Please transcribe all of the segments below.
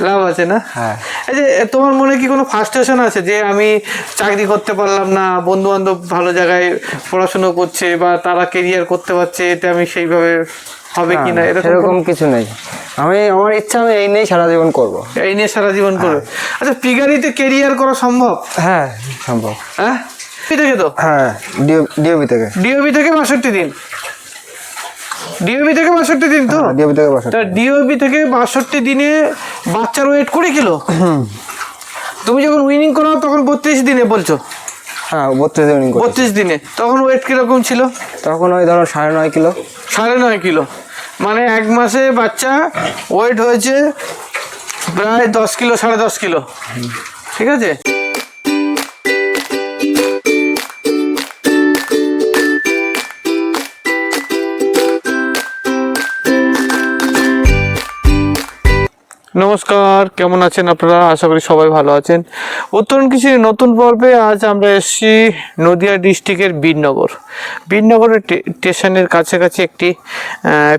লাভ আছে না? হ্যাঁ। এই যে তোমার মনে কি কোনো ফার্স্টেশন আছে যে আমি চাকরি করতে পারলাম না বন্ধু বান্ধব ভালো জায়গায় পড়াশোনা করছে বা তারা কেরিয়ার করতে পারছে এটা আমি সেইভাবে হবে কি না এরকম কিছু নেই। আমি আমার ইচ্ছা আমি এই নিয়েই সারা জীবন করব। এই নিয়ে সারা জীবন করবে? আচ্ছা পিগারিতে কেরিয়ার করা সম্ভব? হ্যাঁ সম্ভব। হ্যাঁ? থেকে তো? হ্যাঁ ডিওবি থেকে। ডিওবি থেকে বাষট্টি দিন। ডিওবি থেকে বাষট্টি দিন তো? ডিওবি থেকে বসে তা ডিওবি থেকে বাষট্টি দিনে বাচ্চার ওয়েট কুড়ি কিলো? তুমি যখন উইনিং করো তখন বত্রিশ দিনে বলছো? হ্যাঁ বত্রিশ দিন করি বত্রিশ দিনে। তখন ওয়েট কীরকম ছিল? তখন ওই ধরো সাড়ে নয় কিলো। সাড়ে নয় কিলো। মানে এক মাসে বাচ্চা ওয়েট হয়েছে প্রায় দশ কিলো সাড়ে দশ কিলো। ঠিক আছে? নমস্কার, কেমন আছেন আপনারা? আশা করি সবাই ভালো আছেন। উত্তরণ কৃষির নতুন পর্বে আজ আমরা এসেছি নদিয়া ডিস্ট্রিক্টের বীরনগর। বীরনগরের স্টেশনের কাছাকাছি একটি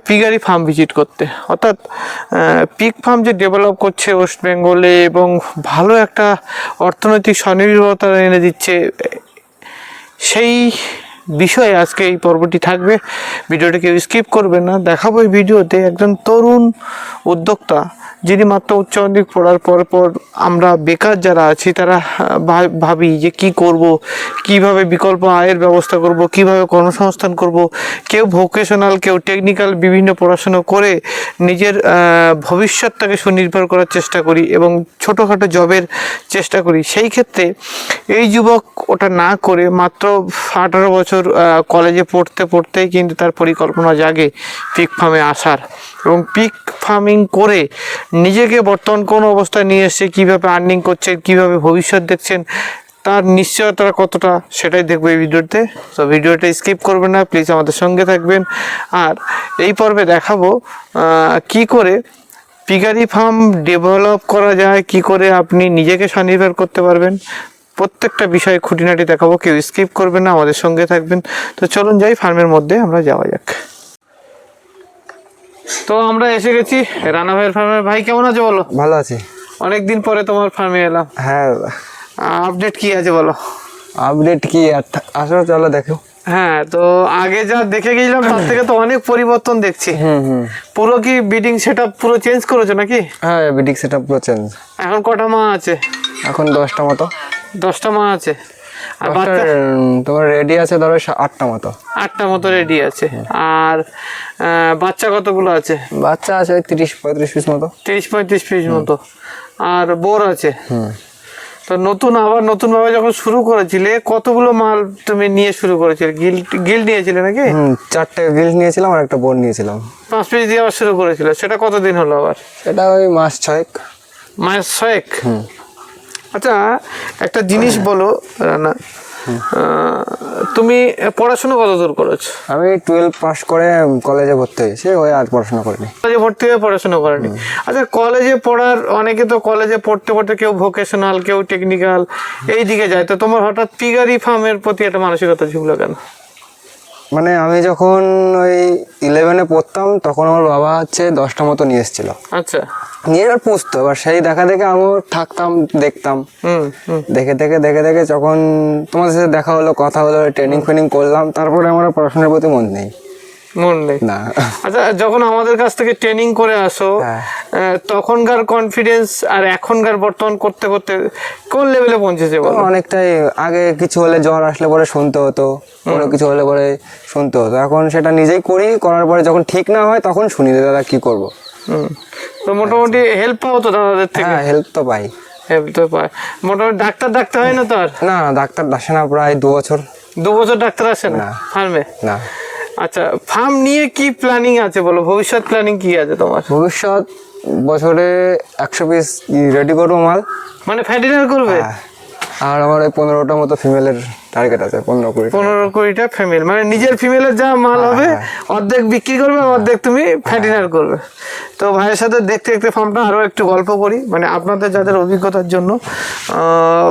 পিগারি ফার্ম ভিজিট করতে। অর্থাৎ পিক ফার্ম যে ডেভেলপ করছে ওয়েস্ট বেঙ্গলে এবং ভালো একটা অর্থনৈতিক স্বনির্ভরতা এনে দিচ্ছে, সেই বিষয়ে আজকে এই পর্বটি থাকবে। ভিডিওটি কেউ স্কিপ করবে না। দেখাবো এই ভিডিওতে একজন তরুণ উদ্যোক্তা যিনি মাত্র উচ্চ মাধ্যমিক পড়ার পর পর আমরা বেকার যারা আছি, তারা ভাবি যে কি করব, কীভাবে বিকল্প আয়ের ব্যবস্থা করব, কীভাবে কর্মসংস্থান করব, কেউ ভোকেশনাল কেউ টেকনিক্যাল বিভিন্ন পড়াশুনো করে নিজের ভবিষ্যৎটাকে সুনির্ভর করার চেষ্টা করি এবং ছোটোখাটো জবের চেষ্টা করি। সেই ক্ষেত্রে এই যুবক ওটা না করে মাত্র আঠারো বছর কলেজে পড়তে, পড়তেই কিন্তু তার পরিকল্পনা জাগে পিক ফার্মে আসার। এবং পিক ফার্মিং করে নিজেকে বর্তমান কোন অবস্থায় নিয়ে এসছে কীভাবে আর্নিং করছেন, কীভাবে ভবিষ্যৎ দেখছেন, তার নিশ্চয়তা কতটা সেটাই দেখব এই ভিডিওতে। তো ভিডিওটা স্কিপ করবেন না প্লিজ আমাদের সঙ্গে থাকবেন। আর এই পর্বে দেখাবো কি করে পিগারি ফার্ম ডেভেলপ করা যায়, কি করে আপনি নিজেকে স্বনির্ভর করতে পারবেন। প্রত্যেকটা বিষয়ে খুঁটিনাটি দেখাবো, কেউ স্কিপ করবেন না, আমাদের সঙ্গে থাকবেন। তো চলুন যাই ফার্মের মধ্যে আমরা যাওয়া যাক। তো আমরা এসে গেছি রানা ভাইয়ের ফার্মে ভাই কেমন আছে বলো? ভালো আছি। অনেক দিন পরে তোমার ফার্মে এলাম। হ্যাঁ। আপডেট কি আছে বলো? আপডেট কি? আসো চলো দেখো। হ্যাঁ তো আগে যা দেখে গেছিলাম তার থেকে তো অনেক পরিবর্তন দেখছি। পুরো কি বিডিং সেটআপ পুরো চেঞ্জ করেছ নাকি? হ্যাঁ বিডিং সেট পুরো চেঞ্জ এখন কটা মা আছে? এখন দশটা মতো। দশটা মা আছে। তোমার রেডি আছে ধরো আটটা মতো। আটটা মতো রেডি আছে। আর বাচ্চা কতগুলো আছে? বাচ্চা আছে ওই তিরিশ পঁয়ত্রিশ পিস মতো। তিরিশ পঁয়ত্রিশ পিস মতো। আর বোর আছে? তো নতুন আবার নতুন ভাবে যখন শুরু করেছিলে কতগুলো মাল তুমি নিয়ে শুরু করেছিলে? গিল গিল নিয়েছিলে নাকি? চারটে গিল্ড নিয়েছিলাম আর একটা বোর নিয়েছিলাম। পাঁচ পিস দিয়ে আবার শুরু করেছিলে। সেটা কতদিন হলো আবার? সেটা ওই মাস ছয়েক। মায়ের ছয়েক? আচ্ছা একটা জিনিস বলো রানা। তুমি পড়াশোনা কত দূর করেছ? আমি টুয়েলভ পাস করে কলেজে ভর্তি হয়েছি ওই আর পড়াশোনা করিনি। কলেজে ভর্তি হয়ে পড়াশোনা করেনি। আচ্ছা কলেজে পড়ার অনেকে তো কলেজে পড়তে পড়তে কেউ ভোকেশনাল কেউ টেকনিক্যাল এই দিকে যায়। তো তোমার হঠাৎ পিগারি ফার্মের প্রতি একটা মানসিকতা ঝুঁকলো কেন? মানে আমি যখন ওই ইলেভেনে পড়তাম তখন আমার বাবা হচ্ছে দশটা মতো নিয়ে এসেছিল। আচ্ছা। নিয়ে এবার পুষতো এবার সেই দেখা দেখে আমিও থাকতাম দেখতাম। দেখে দেখে দেখে দেখে যখন তোমাদের সাথে দেখা হলো কথা হলো ট্রেনিং ফ্রেনিং করলাম তারপরে আমার পড়াশোনার প্রতি মন নেই। মন নেই। না। আচ্ছা যখন আমাদের কাছ থেকে ট্রেনিং করে আসো হ্যাঁ। তখনকার কনফিডেন্স আর এখনকার বর্তমান করতে করতে কোন লেভেলে পৌঁছেছে বলো? অনেকটাই আগে কিছু হলে জ্বর আসলে পরে শুনতে হতো কোনো কিছু হলে পরে শুনতে হতো। এখন সেটা নিজেই করি করার পরে যখন ঠিক না হয় তখন শুনি দাদা কি করব? তো মোটামুটি হেল্প পাও তো দাদাদের থেকে? হ্যাঁ হেল্প তো পাই। হেল্প তো পাই মোটামুটি ডাক্তার ডাকতে হয় না তো আর? না ডাক্তার আসে না প্রায় দু বছর। দু বছর ডাক্তার আসে না। ফার্মে না। আচ্ছা ফার্ম নিয়ে কি প্ল্যানিং আছে বলো? ভবিষ্যৎ প্ল্যানিং কি আছে তোমার? ভবিষ্যৎ বছরে একশো পিস রেডি করব মাল। মানে ফ্যাটিনার করবে? হ্যাঁ। আর আমার এই পনেরোটা মতো ফিমেলের টার্গেট আছে পনেরো কুড়ি পনেরো কুড়িটা ফিমেল মানে নিজের ফিমেলের যা মাল হবে অর্ধেক বিক্রি করবে অর্ধেক তুমি ফ্যাটিনার করবে। তো ভাইয়ের সাথে দেখতে দেখতে ফার্মটা আরও একটু গল্প করি মানে আপনাদের যাদের অভিজ্ঞতার জন্য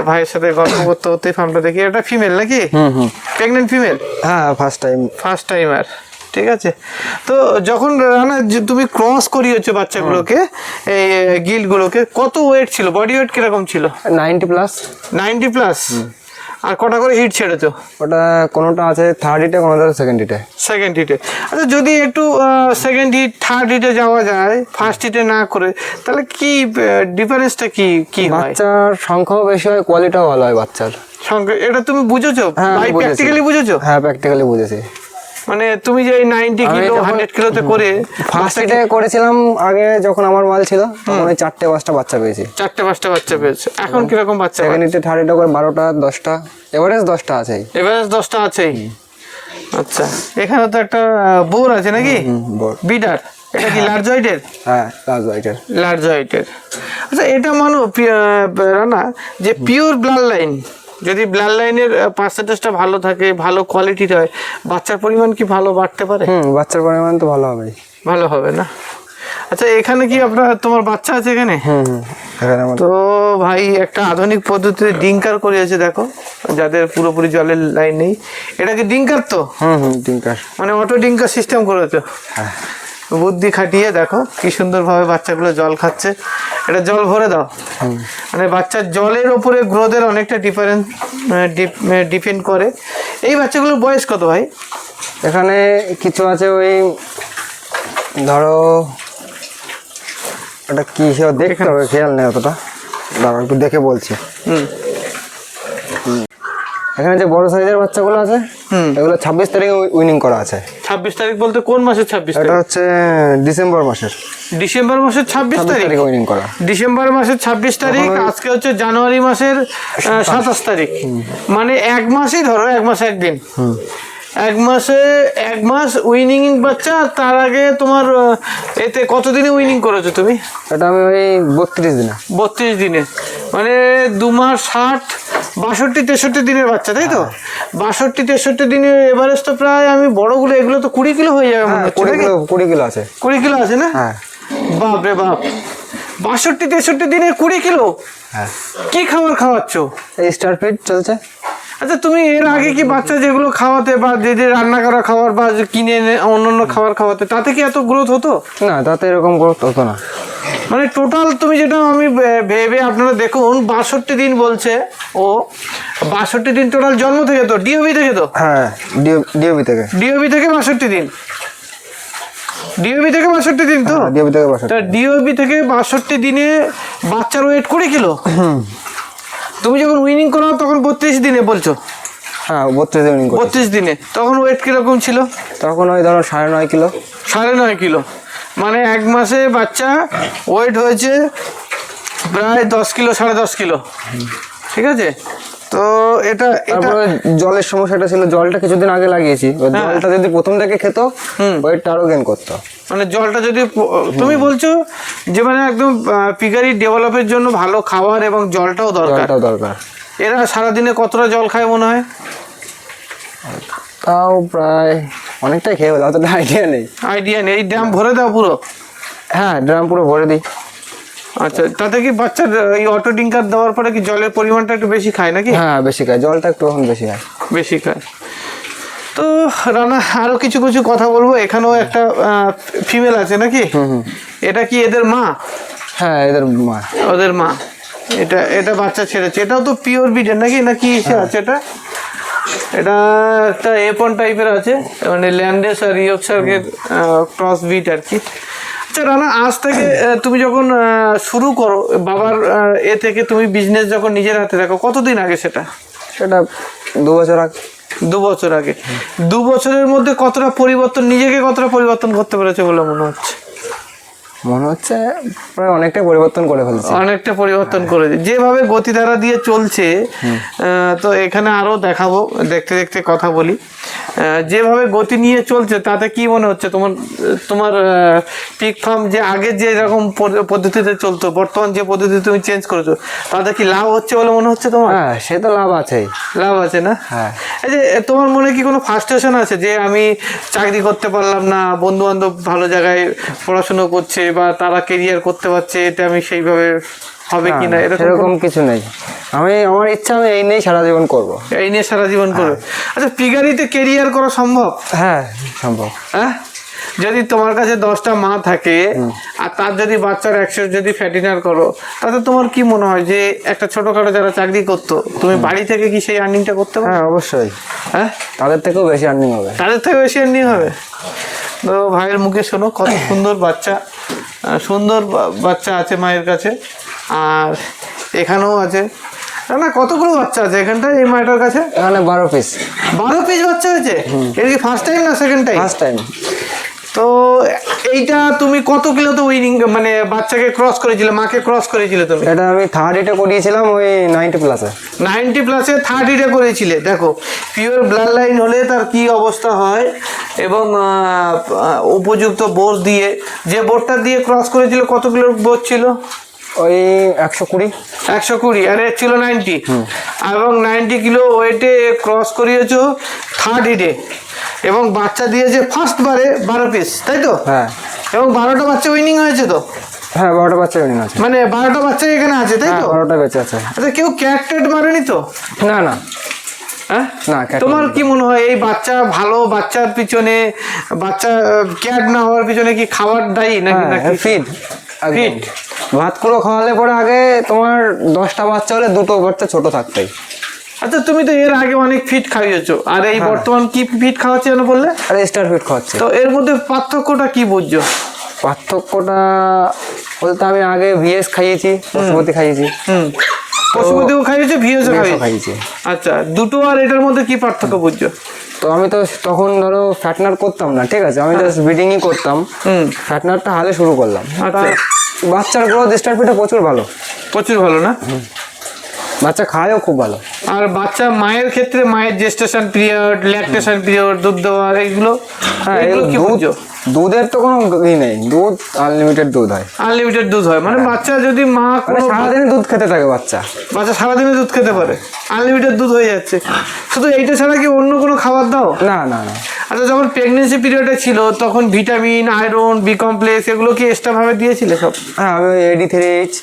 ভাইয়ের সাথে গল্প করতে করতে ফার্মটা দেখি। এটা ফিমেল নাকি? হুম হুম। প্রেগনেন্ট ফিমেল হ্যাঁ ফার্স্ট টাইম ফার্স্ট টাইমার ঠিক আছে? তো যখন রানা তুমি ক্রস করিয়েছো বাচ্চাগুলোকে এই গিলগুলোকে কত ওয়েট ছিল? বডি ওয়েট কীরকম ছিল? Ninety plus. Ninety plus? আর কটা করে হিট ছেড়েছো ওটা কোনোটা আছে থার্ড হিটে কোনোটা সেকেন্ড হিটে সেকেন্ড হিটে আচ্ছা যদি একটু সেকেন্ড হিট থার্ড হিটে যাওয়া যায় ফার্স্ট হিটে না করে তাহলে কি ডিফারেন্সটা কি কি হয়? বাচ্চার সংখ্যাও বেশি হয় কোয়ালিটিও ভালো হয় বাচ্চার। সংখ্যা এটা তুমি বুঝেছ? হ্যাঁ, প্র্যাকটিক্যালি বুঝেছ। হ্যাঁ প্র্যাকটিক্যালি বুঝেছি। মানে তুমি যে নাইনটি কিলো হান্ড্রেড কিলোতে করে ফার্স্ট করেছিলাম আগে যখন আমার মাল ছিল তখন ওই চারটে পাঁচটা বাচ্চা পেয়েছি। চারটে পাঁচটা বাচ্চা পেয়েছে। এখন কীরকম বাচ্চা সেকেন্ড হিটে থার্ড হিটে করে বারোটা দশটা এভারেজ দশটা আছেই। এভারেজ দশটা আছেই? আচ্ছা এখানে তো একটা বোর আছে নাকি। বিডার এটা কি লার্জ ওয়াইটের হ্যাঁ লার্জ হোয়াইটের লার্জ হোয়াইটের আচ্ছা এটা মানো রানা যে পিওর ব্লাড লাইন যদি ব্লাড লাইনের পার্সেন্টেজটা ভালো থাকে ভালো কোয়ালিটির হয় বাচ্চার পরিমাণ কি ভালো বাড়তে পারে? হুম বাচ্চার পরিমাণ তো ভালো হবেই। ভালো হবে না? আচ্ছা এখানে কি আপনার তোমার বাচ্চা আছে এখানে? হুম হুম এখানে তো ভাই একটা আধুনিক পদ্ধতিতে ডিঙ্কার করেছে দেখো যাদের পুরোপুরি জলের লাইন নেই। এটা কি ডিঙ্কার তো? হুম হুম ডিঙ্কার। মানে অটো ডিঙ্কার সিস্টেম করেছ। হ্যাঁ। বুদ্ধি খাটিয়ে দেখো কি সুন্দরভাবে বাচ্চাগুলো জল খাচ্ছে। এটা জল ভরে দাও। মানে বাচ্চার জলের ওপরে গ্রোথের অনেকটা ডিফারেন্স ডিপেন্ড করে। এই বাচ্চাগুলোর বয়স কত ভাই? এখানে কিছু আছে ওই ধরো ওটা কি হিসেবে দেখতে হবে? খেয়াল নেই অতটা। দাঁড়াও একটু দেখে বলছি। হুম। এখানে যে বড় সাইজের বাচ্চাগুলো আছে এগুলো ছাব্বিশ তারিখে উইনিং করা আছে। ছাব্বিশ তারিখ বলতে কোন মাসের ছাব্বিশ এটা হচ্ছে ডিসেম্বর মাসের। ডিসেম্বর মাসের ছাব্বিশ তারিখ? উইনিং করা। ডিসেম্বর মাসের ছাব্বিশ তারিখ আজকে হচ্ছে জানুয়ারি মাসের সাতাশ। তারিখ। মানে এক মাসই ধরো এক মাস একদিন। এক মাসে এক মাস উইনিং বাচ্চা তার আগে তোমার এতে কতদিনে উইনিং করেছ তুমি? এটা আমি ওই বত্রিশ দিনে। বত্রিশ দিনে। মানে দু মাস ষাট বাষট্টি তেষট্টি দিনের বাচ্চা তাই তো? বাষট্টি তেষট্টি দিনের এভারেজ তো প্রায় আমি বড়গুলো এগুলো তো কুড়ি কিলো হয়ে যাবে হ্যাঁ কুড়ি কিলো কুড়ি কিলো আছে। কুড়ি কিলো আছে না? হ্যাঁ। বাপ রে বাপ। বাষট্টি তেষট্টি দিনে কুড়ি কিলো? হ্যাঁ। কি খাবার খাওয়াচ্ছ? স্টার ফিড চলছে। আচ্ছা তুমি এর আগে কি বাচ্চা যেগুলো খাওয়াতে বা যে যে রান্না করা খাবার বা কিনে এনে অন্যান্য খাবার খাওয়াতে তাতে কি এত গ্রোথ হতো? না তাতে এরকম গ্রোথ হতো না। মানে টোটাল তুমি যেটা আমি ভেবে আপনারা দেখুন বাষট্টি দিন বলছে ও বাষট্টি দিন টোটাল জন্ম থেকে তো ডিওবি থেকে তো? হ্যাঁ ডিওবি থেকে। ডিওবি থেকে বাষট্টি দিন। ডিওবি থেকে বাষট্টি দিন তো? ডিওবি থেকে বসে তা ডিওবি থেকে বাষট্টি দিনে বাচ্চার ওয়েট কুড়ি কিলো? তুমি যখন উইনিং করো তখন বত্রিশ দিনে বলছো? হ্যাঁ বত্রিশ উইনিং বত্রিশ দিনে। তখন ওয়েট কীরকম ছিল? তখন ওই ধরো সাড়ে নয় কিলো। সাড়ে নয় কিলো। মানে এক মাসে বাচ্চা ওয়েট হয়েছে প্রায় দশ কিলো সাড়ে দশ কিলো। ঠিক আছে? তো এটা তারপরে জলের সমস্যাটা ছিল জলটা কিছুদিন আগে লাগিয়েছি। হ্যাঁ। জলটা যদি প্রথম থেকে খেত ওয়েটটা আরও গেন করতো। মানে জলটা যদি তুমি বলছো যে মানে একদম পিগারি ডেভেলপের জন্য ভালো খাবার এবং জলটাও দরকার। জলটাও দরকার। এরা সারাদিনে কতটা জল খায় মনে হয়? তাও প্রায় অনেকটাই খেয়ে অতটা আইডিয়া নেই। আইডিয়া নেই। ড্যাম ভরে দাও পুরো। হ্যাঁ ড্রাম পুরো ভরে দিই। আচ্ছা তাতে কি বাচ্চার এই অটো ডিঙ্কার দেওয়ার পরে কি জলের পরিমাণটা একটু বেশি খায় নাকি? হ্যাঁ বেশি খায় জলটা একটু এখন বেশি খায়। বেশি খায়। তো রানা আরও কিছু কিছু কথা বলব এখানেও একটা ফিমেল আছে নাকি? এটা কি এদের মা? হ্যাঁ এদের মা- ওদের মা। এটা এটা বাচ্চা ছেড়েছে। এটাও তো পিওর বিডের নাকি? নাকি ইসে আছে এটা? এটা একটা এপন টাইপের আছে। মানে ল্যান্ডেস আর ইয়কশার্কের ক্রস বিট আর কি। আচ্ছা রানা আজ থেকে তুমি যখন শুরু করো বাবার এ থেকে তুমি বিজনেস যখন নিজের হাতে রাখো কতদিন আগে সেটা? সেটা দু বছর আগে। দু বছর আগে। দু বছরের মধ্যে কতটা পরিবর্তন নিজেকে কতটা পরিবর্তন করতে পেরেছে বলে মনে হচ্ছে? মনে হচ্ছে প্রায় অনেকটাই পরিবর্তন করে ফেলছে। অনেকটা পরিবর্তন করে যেভাবে গতিধারা দিয়ে চলছে তো এখানে আরও দেখাবো দেখতে দেখতে কথা বলি। যেভাবে গতি নিয়ে চলছে তাতে কি মনে হচ্ছে? তোমার তোমার পিক ফার্ম যে আগে যে রকম পদ্ধ- পদ্ধতিতে চলতো বর্তমান যে পদ্ধতি তুমি চেঞ্জ করেছ তাতে কি লাভ হচ্ছে বলে মনে হচ্ছে তোমার? হ্যাঁ সে তো লাভ আছেই। লাভ আছে না? হ্যাঁ। এই যে তোমার মনে কি কোনো ফার্স্টেশন আছে যে আমি চাকরি করতে পারলাম না বন্ধু বান্ধব ভালো জায়গায় পড়াশুনো করছে বা তারা কেরিয়ার করতে পারছে এটা আমি সেইভাবে হবে কিনা না, এরকম কিছু নেই। আমি আমার ইচ্ছা আমি এই নিয়েই সারা জীবন করব। এই নিয়ে সারা জীবন করবে। আচ্ছা পিগারিতে কেরিয়ার করা সম্ভব? হ্যাঁ সম্ভব। হ্যাঁ? যদি তোমার কাছে দশটা মা থাকে আর তার যদি বাচ্চার একশো যদি ফ্যাটিনার করো তাতে তোমার কি মনে হয় যে একটা ছোটখাটো যারা চাকরি করতো তুমি বাড়ি থেকে কি সেই আর্নিংটা করতে পারো? হ্যাঁ অবশ্যই। হ্যাঁ? তাদের থেকেও বেশি আর্নিং হবে। তাদের থেকে বেশি আর্নিং হবে? তো ভাইয়ের মুখে শোনো কত সুন্দর বাচ্চা সুন্দর বাচ্চা আছে মায়ের কাছে। আর এখানেও আছে। না, কতগুলো বাচ্চা আছে এখানটায় এই মায়ের কাছে? এখানে বারো পিস বারো পিস বাচ্চা আছে? এটা কি ফার্স্ট টাইম না সেকেন্ড টাইম ফার্স্ট টাইম তো এইটা তুমি কত কিলো তো উইনিং মানে বাচ্চাকে ক্রস করেছিলে মাকে ক্রস করেছিলে তুমি? এটা আমি থার্ড ইটে করিয়েছিলাম ওই নাইনটি প্লাসে নাইনটি প্লাসে থার্ড থার্টিটা করেছিলে। দেখো পিওর ব্লাড লাইন হলে তার কি অবস্থা হয়? এবং উপযুক্ত বোর্ড দিয়ে যে বোর্ডটা দিয়ে ক্রস করেছিল কত কিলোর বোর্ড ছিল? ওই একশো কুড়ি। একশো কুড়ি আর এর ছিল নাইনটি এবং নাইনটি কিলো ওয়েটে ক্রস করিয়েছ থার্ড হিটে এবং বাচ্চা দিয়েছে ফার্স্ট বারে বারো পিস তাই তো? হ্যাঁ। এবং বারোটা বাচ্চা উইনিং হয়েছে তো? হ্যাঁ বারোটা বাচ্চা উইনিং আছে। মানে বারোটা বাচ্চা এখানে আছে তাই হ্যাঁ তো বারোটা বেঁচে আছে। আচ্ছা কেউ ক্যাট টেট মারেনি তো? না না। হ্যাঁ? না তোমার কি মনে হয় এই বাচ্চা ভালো বাচ্চার পিছনে বাচ্চা ক্যাট না হওয়ার পিছনে কি খাবার দায়ী নাকি হ্যাঁ নাকি ফিড Feed? ভাত কুড়ো খাওয়ালে পরে আগে তোমার দশটা বাচ্চা হলে দুটো বাচ্চা ছোট থাকতেই। আচ্ছা তুমি তো এর আগে অনেক ফিট খাইয়েছো। আর এই হ্যাঁ। বর্তমান কি ফিট খাওয়াচ্ছে যেন বললে? আর স্টার ফিট খাওয়াচ্ছে। তো এর মধ্যে পার্থক্যটা কি বুঝছ? পার্থক্যটা বলতে আমি আগে ভিএস খাইয়েছি পশুপতি খাইয়েছি। হুম। পশুপতিও খাইয়েছো ভিওসও VS খাইয়েছি? আচ্ছা দুটো আর এটার মধ্যে কি পার্থক্য বুঝছ? তো আমি তো তখন ধরো ফ্যাটনার করতাম না ঠিক আছে? আমি জাস্ট ব্রিডিংই করতাম। হুম। ফ্যাটনারটা হালে শুরু করলাম। আচ্ছা। বাচ্চার গ্রোথ স্টার ফিডে প্রচুর ভালো। প্রচুর ভালো না? বাচ্চা খায়ও খুব ভালো। আর বাচ্চা মায়ের ক্ষেত্রে মায়ের জেস্টেশন পিরিয়ড ল্যাকটেশন পিরিয়ড দুধ দেওয়ার এইগুলো হ্যাঁ এগুলো কি বুঝছ দুধের তো কোনো ই নেই দুধ আনলিমিটেড দুধ হয়। আনলিমিটেড দুধ হয় মানে বাচ্চা যদি মা মানে সারাদিনে দুধ খেতে থাকে বাচ্চা। বাচ্চা সারাদিনে দুধ খেতে পারে আনলিমিটেড দুধ হয়ে যাচ্ছে। শুধু এইটা ছাড়া কি অন্য কোনো খাবার দাও? না না না। আচ্ছা যখন প্রেগনেন্সি পিরিয়ডে ছিল তখন ভিটামিন আয়রন বি কমপ্লেক্স এগুলো কি এক্সট্রা ভাবে দিয়েছিলে সব? হ্যাঁ আমি এডি থ্রি এইচ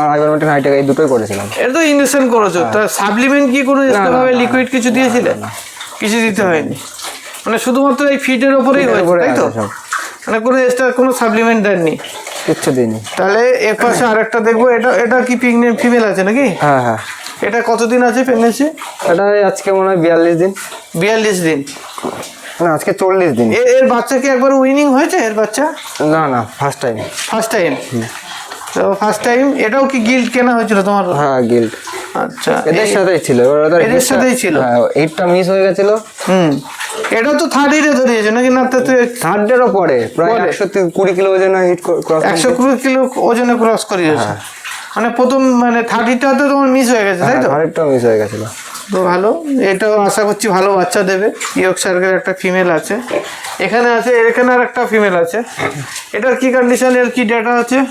আর আইভারমেন্টেন হাইটেক এই দুটোই করেছিলাম। এটা তো ইঞ্জেকশন করেছ। তা সাপ্লিমেন্ট কি কোনো এক্সট্রা ভাবে লিকুইড কিছু দিয়েছিলে? কিছু দিতে হয়নি। মানে শুধুমাত্র এই ফিডের ওপরেই হয়েছে তাই তো? মানে কোনো এক্সট্রা কোনো সাপ্লিমেন্ট দেননি? কিচ্ছু দিইনি। তাহলে এর পাশে আরেকটা দেখব এটা এটা কি প্রেগনেন্ট ফিমেল আছে নাকি? হ্যাঁ হ্যাঁ। এটা কতদিন আছে প্রেগনেন্সি এটা আজকে মনে হয় বিয়াল্লিশ দিন। বিয়াল্লিশ দিন। না আজকে চল্লিশ দিন। এর বাচ্চা কি একবার উইনিং হয়েছে এর বাচ্চা? না না ফার্স্ট টাইম ফার্স্ট টাইম তো ফার্স্ট টাইম এটাও কি গিল্ড কেনা হয়েছিল তোমার? হ্যাঁ গিল্ড আচ্ছা এদের সাথেই ছিল এদের সাথেই ছিল? হ্যাঁ এইটটা মিস হয়ে গেছিল। হুম। এটাও তো থার্ড হিটে ধরিয়েছে নাকি না তো থার্ডেরও পরে প্রায় একশো কুড়ি কিলো ওজন হিট ক্রস একশো কুড়ি কিলো ওজনে ক্রস করিয়েছে। মানে প্রথম মানে থার্ড হিটটাতে তোমার মিস হয়ে গেছে তাই তো? থার্ডেরটাও মিস হয়ে গেছিল। তো ভালো। এটাও আশা করছি ভালো বাচ্চা দেবে। ইয়ক সার্কের একটা ফিমেল আছে। এখানে আছে এখানে আর একটা ফিমেল আছে। এটার কি কন্ডিশন এর কি ডেটা আছে?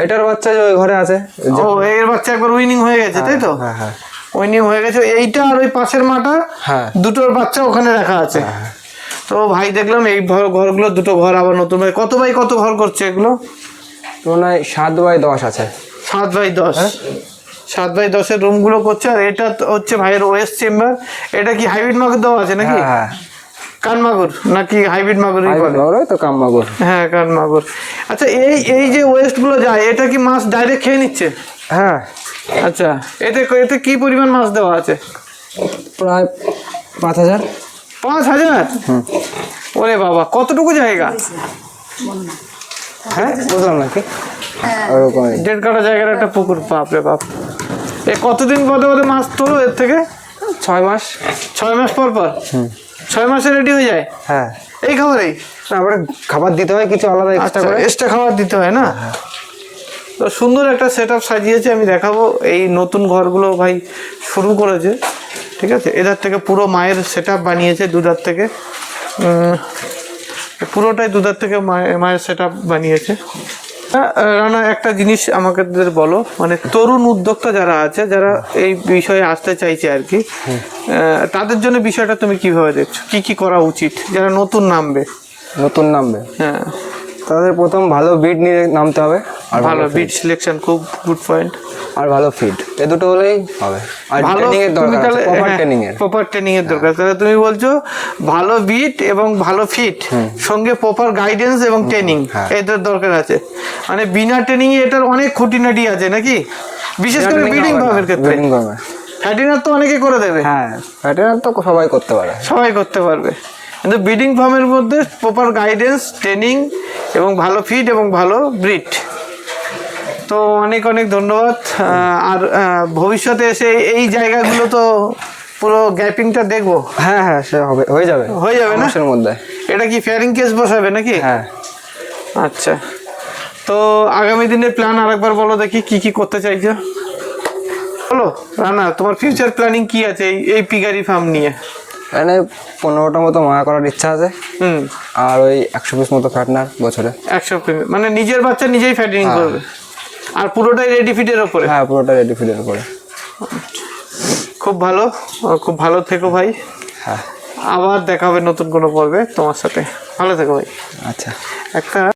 এটার বাচ্চা যে ওই ঘরে আছে। ও এর বাচ্চা একবার উইনিং হয়ে গেছে তাই তো? হ্যাঁ হ্যাঁ। উইনিং হয়ে গেছে। এইটা আর ওই পাশের মাটা হ্যাঁ। দুটোর বাচ্চা ওখানে রাখা আছে। তো ভাই দেখলাম এই ঘর- ঘরগুলো দুটো ঘর আবার নতুন ভাই কত বাই কত ঘর করছে এগুলো? মনে হয় সাত বাই দশ আছে। সাত বাই দশ। সাত বাই দশের রুমগুলো করছে আর এটা তো হচ্ছে ভাইয়ের ওয়েস্ট চেম্বার এটা কি হাইব্রিড মাগুর দেওয়া আছে নাকি? হ্যাঁ হ্যাঁ। কান মাগুর নাকি হাইব্রিড মাগুরই হাইব্রিড বলে? মাগুর, তো কামমাগুর হ্যাঁ কান মাগুর। আচ্ছা এই এই যে ওয়েস্টগুলো যায় এটা কি মাছ ডাইরেক্ট খেয়ে নিচ্ছে? হ্যাঁ। আচ্ছা এতে এতে কি পরিমাণ মাছ দেওয়া আছে? প্রায় পাঁচ হাজার। পাঁচ হাজার? ওরে বাবা কতটুকু জায়গা? হ্যাঁ বুঝলাম নাকি ওরকমই। দেড় কাটা জায়গার একটা পুকুর বাপরে বাপ। এ কতদিন পদে পদে মাছ তোলো এর থেকে? ছয় মাস। ছয় মাস পর পর? ছয় মাসে রেডি হয়ে যায়? হ্যাঁ। এই খাবারেই? তারপরে খাবার দিতে হয় কিছু আলাদা এক্সট্রা আচ্ছা করে। এক্সট্রা খাবার দিতে হয় না? তো সুন্দর একটা সেট আপ সাজিয়েছে আমি দেখাবো। এই নতুন ঘরগুলো ভাই শুরু করেছে ঠিক আছে? এধার থেকে পুরো মায়ের সেট আপ বানিয়েছে দুধার থেকে। পুরোটাই দুধার থেকে মায়ের সেট আপ বানিয়েছে। রানা একটা জিনিস আমাকে বলো মানে তরুণ উদ্যোক্তা যারা আছে যারা এই বিষয়ে আসতে চাইছে আর কি আহ, তাদের জন্য বিষয়টা তুমি কীভাবে দেখছ? কি কি করা উচিত? যারা নতুন নামবে। নতুন নামবে। হ্যাঁ। তাদের প্রথম ভালো বিট নিয়ে নামতে হবে আর ভালো বিট সিলেকশন খুব গুড পয়েন্ট আর ভালো ফিট এ দুটো হলেই হবে। আর ট্রেনিং এর দরকার তাহলে হ্যাঁ, প্রপার ট্রেনিং এর। প্রপার ট্রেনিং এর দরকার তাহলে তুমি বলছো ভালো বিট এবং ভালো ফিট সঙ্গে প্রপার গাইডেন্স এবং ট্রেনিং হ্যাঁ। এটার দরকার আছে। মানে বিনা ট্রেনিং এ এটার অনেক খুঁটিনাটি আছে নাকি? বিশেষ করে ব্রিডিং ভাবের ক্ষেত্রে। ব্রিডিং ফ্যাটিনার তো অনেকে করে দেবে। হ্যাঁ প্যাটার্ন তো সবাই করতে পারে। সবাই করতে পারবে। কিন্তু ব্রিডিং ফার্মের মধ্যে প্রপার গাইডেন্স ট্রেনিং এবং ভালো ফিড এবং ভালো ব্রিড তো অনেক অনেক ধন্যবাদ। আর ভবিষ্যতে এসে এই জায়গাগুলো তো পুরো গ্যাপিংটা দেখব। হ্যাঁ হ্যাঁ সে হবে হয়ে যাবে। হয়ে যাবে না? মধ্যে। এটা কি ফেয়ারিং কেস বসাবে নাকি? হ্যাঁ। আচ্ছা। তো আগামী দিনের প্ল্যান আরেকবার বলো দেখি কি কি করতে চাইছো। বলো রানা তোমার ফিউচার প্ল্যানিং কি আছে এই এই পিগারি ফার্ম নিয়ে? এখানে পনেরোটা মতো মায়া করার ইচ্ছা আছে। হুম। আর ওই একশো পিস মতো ফ্যাটনার বছরে। একশো প্রেমে মানে নিজের বাচ্চা নিজেই ফ্যাটিং করবে। আর পুরোটাই রেডি ফিটের ওপরে হ্যাঁ পুরোটা রেডি ফিডের উপরে। খুব ভালো খুব ভালো থেকো ভাই। হ্যাঁ। আবার দেখা হবে নতুন কোনো পর্বে তোমার সাথে। ভালো থেকো ভাই। আচ্ছা। একটা